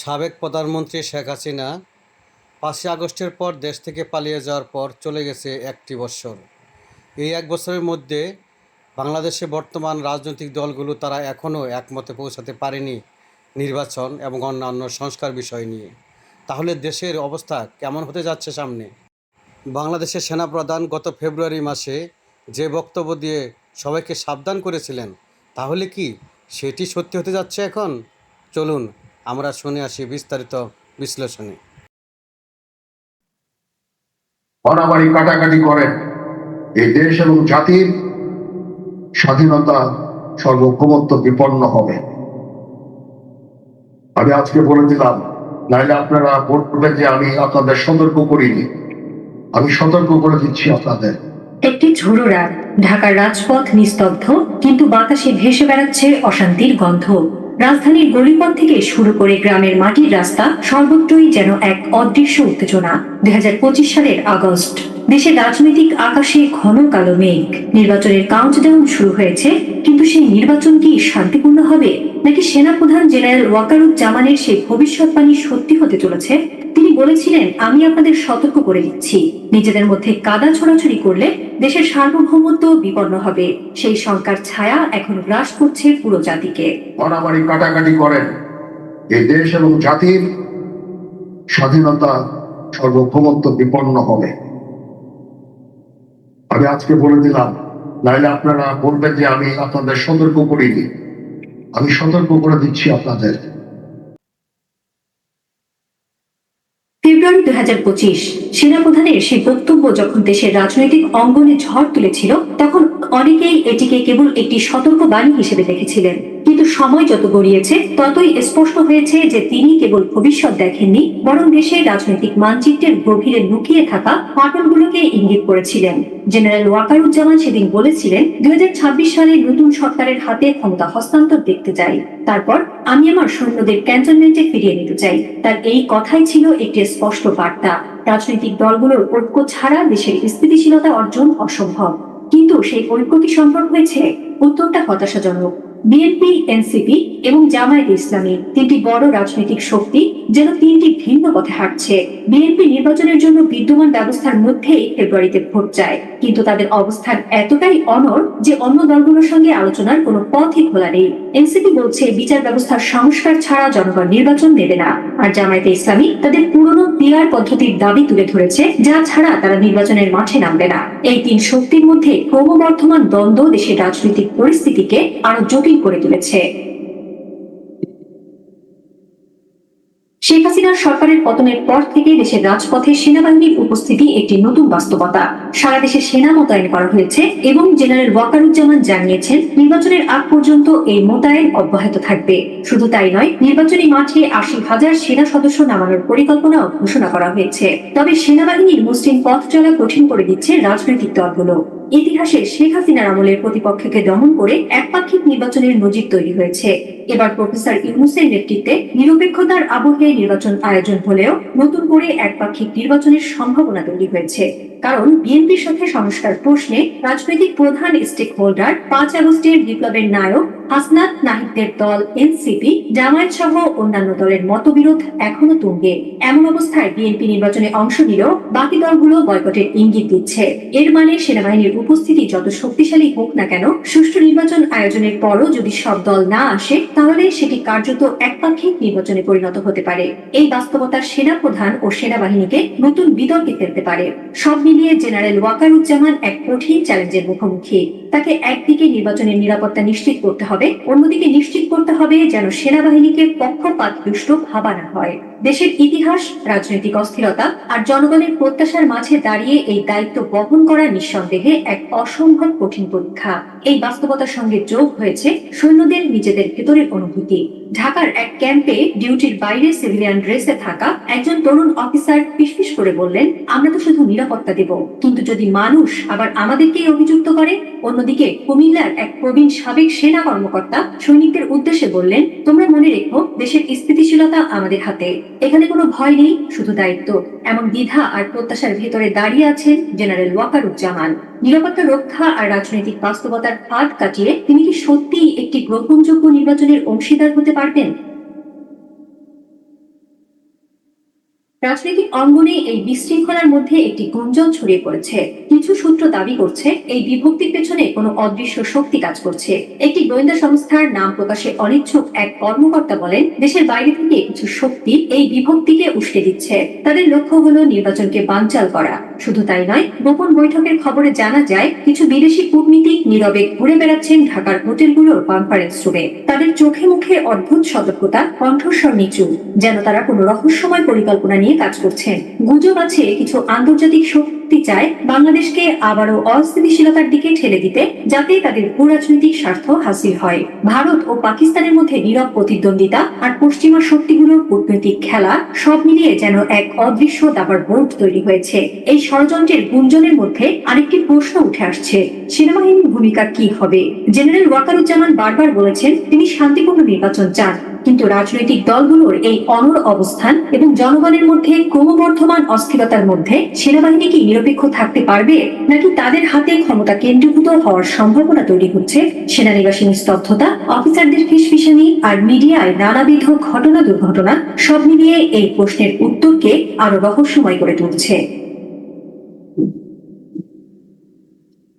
সাবেক প্রধানমন্ত্রী শেখ হাসিনা পাঁচই আগস্টের পর দেশ থেকে পালিয়ে যাওয়ার পর চলে গেছে একটি বছর। এই এক বছরের মধ্যে বাংলাদেশে বর্তমান রাজনৈতিক দলগুলো তারা এখনও একমতে পৌঁছাতে পারেনি নির্বাচন এবং অন্যান্য সংস্কার বিষয় নিয়ে। তাহলে দেশের অবস্থা কেমন হতে যাচ্ছে সামনে? বাংলাদেশের সেনাপ্রধান গত ফেব্রুয়ারি মাসে যে বক্তব্য দিয়ে সবাইকে সাবধান করেছিলেন, তাহলে কি সেটি সত্যি হতে যাচ্ছে এখন? চলুন আমরা শুনে আসি বিস্তারিত বিশ্লেষণে। মারামারি কাটাকাটি করেন এই দেশ এবং জাতির স্বাধীনতা সর্বভৌমত্ব বিপন্ন হবে। আমি আজকে বলে দিলাম নাইলে আপনারা বলবেন যে আমি আপনাদের সতর্ক করিনি। আমি সতর্ক করে দিচ্ছি আপনাদের। একটি ঝোড়ো রাত ঢাকার রাজপথ নিস্তব্ধ কিন্তু বাতাসে ভেসে বেড়াচ্ছে অশান্তির গন্ধ। রাজধানীর গলিপথ থেকে শুরু করে গ্রামের মাটির রাস্তা সর্বত্রই যেন এক অদৃশ্য উত্তেজনা দুই হাজার পঁচিশ সালের আগস্ট। দেশে রাজনৈতিক আকাশে ঘন কালো মেঘ। নির্বাচনের কাউন্টডাউন শুরু হয়েছে, কিন্তু সেই নির্বাচন কি শান্তিপূর্ণ হবে? নাকি সেনাপ্রধান জেনারেল ওয়াকারুজ্জামানের সেই ভবিষ্যৎবাণী সত্যি হতে চলেছে? তিনি বলেছিলেন, আমি আপনাদের সতর্ক করে দিচ্ছি। নিজেদের মধ্যে কাদা ছোড়াছুড়ি করলে দেশের সার্বভৌমত্ব বিপন্ন হবে। সেই শঙ্কার ছায়া এখন গ্রাস করছে পুরো জাতিকে। মারামারি কাটাকাটি করেন। এই দেশ এবং জাতির স্বাধীনতা সর্বভৌমত্ব বিপন্ন হবে। আমি আজকে বলে দিলাম, নাইলে আপনারা বলবেন যে আমি আপনাদের সতর্ক করিনি। আমি সতর্ক করে দিচ্ছি আপনাদের। ফেব্রুয়ারি দুই হাজার পঁচিশ, সেনাপ্রধানের সেই বক্তব্য যখন দেশের রাজনৈতিক অঙ্গনে ঝড় তুলেছিল, তখন অনেকেই এটিকে কেবল একটি সতর্ক বাণী হিসেবে দেখেছিলেন। কিন্তু সময় যত গড়িয়েছে, ততই স্পষ্ট হয়েছে যে তিনি কেবল ভবিষ্যৎ দেখেননি, বরং দেশের রাজনৈতিক মানচিত্রের গভীরে লুকিয়ে থাকা ফাটলগুলোকে ইঙ্গিত করেছিলেন। জেনারেল ওয়াকারুজ্জামান সেদিন বলেছিলেন, দুই সালে নতুন সরকারের হাতে ক্ষমতা হস্তান্তর দেখতে চাই। তারপর আমি আমার সৈন্যদের ক্যান্টনমেন্টে ফিরিয়ে নিতে চাই। তার এই কথাই ছিল একটি স্পষ্ট বার্তা। রাজনৈতিক দলগুলোর ঐক্য ছাড়া দেশের স্থিতিশীলতা অর্জন অসম্ভব। কিন্তু সেই ঐক্য কি সম্ভব হয়েছে? উত্তরটা হতাশাজনক। বিএনপি এনসিপি এবং জামায়াত ইসলামী তিনটি বড় রাজনৈতিক শক্তি যেন তিনটি ভিন্ন পথে হাঁটছে। বিএনপি নির্বাচনের জন্য বিদ্যমান ব্যবস্থার মধ্যেই ফেব্রুয়ারিতে ভোট চায়। কিন্তু তাদের অবস্থান এতটাই অনর যে অন্য দলগুলোর সঙ্গে আলোচনার কোনো পথই খোলা নেই। এনসিপি বলছে, বিচার ব্যবস্থার সংস্কার ছাড়া জনগণ নির্বাচন দেবে না। আর জামায়াতে ইসলামী তাদের পুরনো পিয়ার পদ্ধতির দাবি তুলে ধরেছে, যা ছাড়া তারা নির্বাচনের মাঠে নামবে না। এই তিন শক্তির মধ্যে ক্রমবর্ধমান দ্বন্দ্ব দেশের রাজনৈতিক পরিস্থিতিকে আরও জটিল করে তুলেছে। শেখ হাসিনার সরকারের পতনের পর থেকে দেশের রাজপথে সেনাবাহিনীর উপস্থিতি একটি নতুন বাস্তবতা। সারা দেশে সেনা মোতায়েন করা হয়েছে এবং জেনারেল ওয়াকারুজ্জামান জানিয়েছেন, নির্বাচনের আগ পর্যন্ত এই মোতায়েন অব্যাহত থাকবে। শুধু তাই নয়, নির্বাচনী মাঠে আশি হাজার সেনা সদস্য নামানোর পরিকল্পনাও ঘোষণা করা হয়েছে। তবে সেনাবাহিনীর মসৃণ পথ চলা কঠিন করে দিচ্ছে রাজনৈতিক দলগুলো। ইতিহাসে শেখ হাসিনার আমলের প্রতিপক্ষকে দমন করে একপাক্ষিক নির্বাচনের নজির তৈরি হয়েছে। এবার প্রফেসর ইউনুসের নেতৃত্বে নিরপেক্ষতার আবহে নির্বাচন আয়োজন হলেও নতুন করে একপাক্ষিক নির্বাচনের সম্ভাবনা তৈরি হয়েছে। কারণ বিএনপির সাথে সংস্কার প্রশ্নে রাজনৈতিক প্রধান স্টেক হোল্ডার পাঁচ আগস্টের বিপ্লবের নায়ক হাসনাত নাহিদদের দল, এনসিপি জামায়াত সহ অন্যান্য দলের মতবিরোধ এখনও তুঙ্গে। এমন অবস্থায় বিএনপি নির্বাচনে অংশ নিলেও বাকি দলগুলো বয়কটের ইঙ্গিত দিচ্ছে। এর মানে সেনাবাহিনীর উপস্থিতি যত শক্তিশালী হোক না কেন, সুষ্ঠু নির্বাচন আয়োজনের পরও যদি সব দল না আসে, তাহলে সেটি কার্যত একপাক্ষিক নির্বাচনে পরিণত হতে পারে। এই বাস্তবতার সেনা প্রধান ও সেনাবাহিনীকে নতুন বিতর্কে ফেলতে পারে। সব মিলিয়ে জেনারেল ওয়াকারুজ্জামান এক কঠিন চ্যালেঞ্জের মুখোমুখি। তাকে একদিকে নির্বাচনের নিরাপত্তা নিশ্চিত করতে হবে অন্যদিকে নিশ্চিত করতে হবে যেন সেনাবাহিনীকে পক্ষপাত দুষ্ট ভাবা না হয়। দেশের ইতিহাস, রাজনৈতিক অস্থিরতা আর জনগণের প্রত্যাশার মাঝে দাঁড়িয়ে এই দায়িত্ব বহন করা নিঃসন্দেহে এক অসম্ভব কঠিন পরীক্ষা। এই বাস্তবতার সঙ্গে যোগ হয়েছে সৈন্যদের নিজেদের ভেতরের অনুভূতি। ঢাকার এক ক্যাম্পে ডিউটির বাইরে সিভিলিয়ান ড্রেসে থাকা একজন তরুণ অফিসার ফিসফিস করে বললেন, আমরা তো শুধু নিরাপত্তা দেব। কিন্তু যদি মানুষ আবার আমাদেরকেই অভিযুক্ত করে, অন্যদিকে কুমিল্লার এক প্রবীণ সাবেক সেনা কর্মকর্তা সৈনিকদের উদ্দেশ্যে বললেন, তোমরা মনে রেখো, দেশের স্থিতিশীলতা আমাদের হাতে। এখানে কোনো ভয় নেই, শুধু দায়িত্ব। এমন দ্বিধা আর প্রত্যাশার ভেতরে দাঁড়িয়ে আছেন জেনারেল ওয়াকারুজ্জামান। নিরাপত্তা রক্ষা আর রাজনৈতিক বাস্তবতার ফাঁদ কাটিয়ে তিনি কি সত্যিই একটি গ্রহণযোগ্য নির্বাচনের অংশীদার হতে পারবেন? রাজনৈতিক অঙ্গনে এই বিশৃঙ্খলার মধ্যে একটি গুঞ্জন ছড়িয়ে পড়েছে। কিছু সূত্র দাবি করছে, এই বিভক্তির পেছনে কোনো অদৃশ্য শক্তি কাজ করছে। একটি গোয়েন্দা সংস্থার নাম প্রকাশে অনিচ্ছুক এক কর্মকর্তা বলেন, দেশের বাইরে থেকে কিছু শক্তি এই বিভক্তিকে উস্কে দিচ্ছে। তাদের লক্ষ্য হলো নির্বাচনকে বানচাল করা। শুধু তাই নয়, গোপন বৈঠকের খবরে জানা যায়, কিছু বিদেশি কূটনীতিক নীরবে ঘুরে বেড়াচ্ছেন ঢাকার হোটেলগুলোর কনফারেন্স রুমে তাদের চোখে মুখে অদ্ভুত সতর্কতা, কণ্ঠস্বর নিচু, যেন তারা কোনো রহস্যময় পরিকল্পনা নিয়ে কাজ করছেন। গুজব আছে, কিছু আন্তর্জাতিক শক্তি চায় বাংলাদেশকে আবারও অস্থিতিশীলতার দিকে ঠেলে দিতে যাতে তাদের ভূ রাজনৈতিক স্বার্থ হাসিল হয়। ভারত ও পাকিস্তানের মধ্যে নীরব প্রতিদ্বন্দ্বিতা আর পশ্চিমা শক্তিগুলোর কূটনৈতিক খেলা সব মিলিয়ে যেন এক অদৃশ্য দাবার বোর্ড তৈরি হয়েছে। এই ষড়যন্ত্রের গুঞ্জনের মধ্যে আরেকটি প্রশ্ন উঠে আসছে। সেনাবাহিনীর ভূমিকা কি হবে? জেনারেল ওয়াকারুজ্জামান বারবার বলেছেন, তিনি শান্তিপূর্ণ নির্বাচন চান। কিন্তু রাজনৈতিক দলগুলোর এই অনর অবস্থান এবং জনগণের মধ্যে ক্রমবর্ধমান অস্থিরতার মধ্যে সেনাবাহিনী কি নিরপেক্ষ থাকতে পারবে, নাকি তাদের হাতে ক্ষমতা কেন্দ্রীভূত হওয়ার সম্ভাবনা তৈরি হচ্ছে, সেনানিবাসী নিস্তব্ধতা, অফিসারদের ফিসফিসানি আর মিডিয়ায় নানাবিধ ঘটনা দুর্ঘটনা, সব মিলিয়ে এই প্রশ্নের উত্তরকে আরও রহস্যময় করে তুলছে।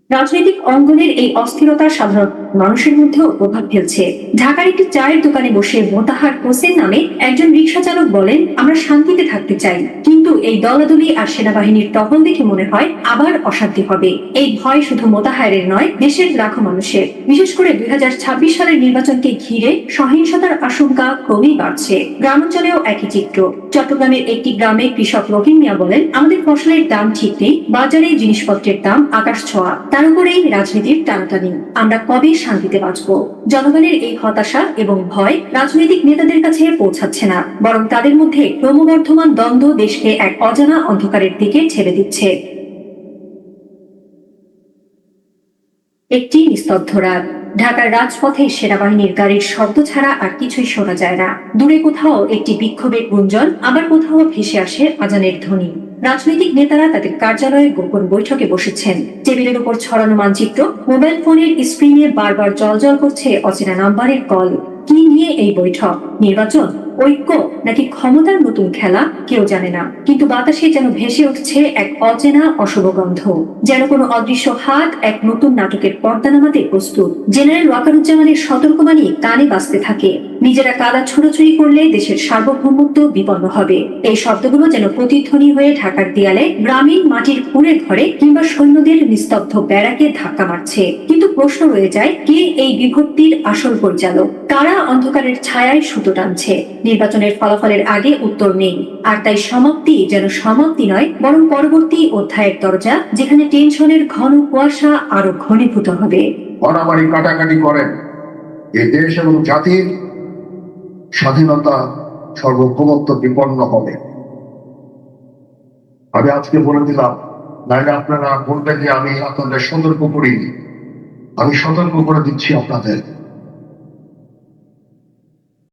রাজনৈতিক অঙ্গনের এই অস্থিরতা সাধারণ মানুষের মধ্যেও প্রভাব ফেলছে। ঢাকার একটি চায়ের দোকানে বসে মোতাহার হোসেন নামে একজন রিক্সা চালক বলেন, আমরা শান্তিতে থাকতে চাই, কিন্তু এই দলাদলি আর সেনাবাহিনীর টহল দেখে মনে হয় আবার অশান্তি হবে। এই ভয় শুধু মোতাহারের নয়, দেশের লাখো মানুষের। বিশেষ করে দুই হাজার ছাব্বিশ সালের নির্বাচনকে ঘিরে সহিংসতার আশঙ্কা ক্রমেই বাড়ছে। গ্রামাঞ্চলেও একই চিত্র। চট্টগ্রামের একটি গ্রামে কৃষক রহিম মিয়া বলেন, আমাদের ফসলের দাম ঠিক নেই, বাজারে জিনিসপত্রের দাম আকাশ ছোঁয়া। তার উপরেই রাজনীতির টানাটানি। আমরা কবে শান্তিতে বাঁচব? জনগণের এই হতাশা এবং ভয় রাজনৈতিক নেতাদের কাছে পৌঁছাচ্ছে না, বরং তাদের মধ্যে ক্রমবর্ধমান দ্বন্দ্ব দেশকে এক অজানা অন্ধকারের দিকে ছেড়ে দিচ্ছে। একটি নিস্তব্ধ রাত। ঢাকার রাজপথে সেনাবাহিনীর গাড়ির শব্দ ছাড়া আর কিছুই শোনা যায় না। দূরে কোথাও একটি বিক্ষোভের গুঞ্জন, আবার কোথাও ভেসে আসে আজানের ধ্বনি। রাজনৈতিক নেতারা তাদের কার্যালয়ে গোপন বৈঠকে বসেছেন। টেবিলের উপর ছড়ানো মানচিত্র, মোবাইল ফোনের স্ক্রিনে বারবার জলজল করছে অচেনা নাম্বারের কল। কি নিয়ে এই বৈঠক? নির্বাচন, ঐক্য নাকি ক্ষমতার নতুন খেলা কেউ জানে না। কিন্তু বাতাসে যেন ভেসে উঠছে এক অচেনা অশুভ গন্ধ। যেন কোনো অদৃশ্য হাত এক নতুন নাটকের পর্দা নামাতে প্রস্তুত। জেনারেল ওয়াকারুজ্জামানের সতর্কবাণী কানে বাজতে থাকে। নিজেরা কাদা ছোড়াছুড়ি করলে দেশের সার্বভৌমত্ব বিপন্ন হবে। এই শব্দগুলো যেন প্রতিধ্বনি হয়ে ঢাকার দেয়ালে গ্রামীণ মাটির কুড়ে ঘরে কিংবা সৈন্যদের নিস্তব্ধ ব্যারাকে ধাক্কা মারছে। কিন্তু প্রশ্ন রয়ে যায়, কে এই বিভক্তির আসল পরিচালক? কারা অন্ধকারের ছায়ায় সুতো টানছে। নির্বাচনের ফলাফলের আগে উত্তর নেই। আর তাই সমাপ্তি যেন সমাপ্তি নয়, বরং পরবর্তী অধ্যায়ের দরজা, যেখানে টেনশনের ঘন কুয়াশা আরও ঘনীভূত হবে। মারামারি কাটাকাটি করেন। এই দেশ এবং জাতির স্বাধীনতা সর্বভৌমত্ব বিপন্ন হবে। আমি আজকে বলে দিলাম, নাইলে আপনারা বলবেন যে আমি আপনাদের সতর্ক করিনি। আমি সতর্ক করে দিচ্ছি আপনাদের।